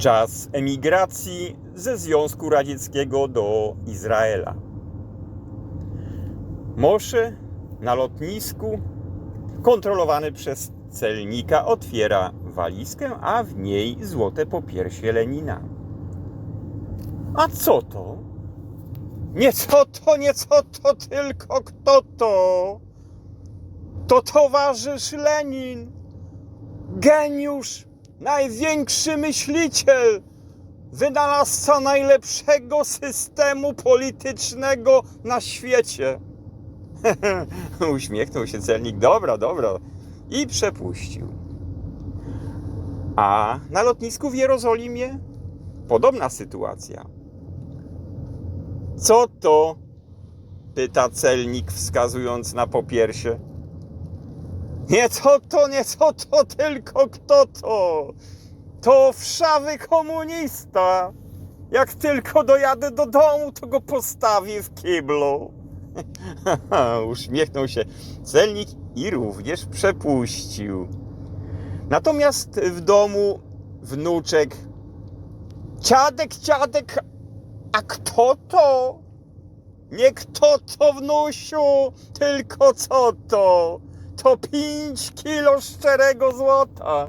czas emigracji ze Związku Radzieckiego do Izraela. Mosze na lotnisku kontrolowany przez celnika otwiera walizkę, a w niej złote popiersie Lenina. A co to? Nie co to, nie co to, tylko kto to? To towarzysz Lenin, geniusz, największy myśliciel, wynalazca najlepszego systemu politycznego na świecie. Uśmiechnął się celnik. Dobra, dobra. I przepuścił. A na lotnisku w Jerozolimie podobna sytuacja. Co to? Pyta celnik, wskazując na popiersie. Nie co to, nie co to, tylko kto to? To wszawy komunista. Jak tylko dojadę do domu, to go postawię w kiblu. Uśmiechnął się celnik i również przepuścił. Natomiast w domu wnuczek. Dziadek, dziadek, a kto to? Nie kto to, wnusiu, tylko co to? To pięć kilo szczerego złota.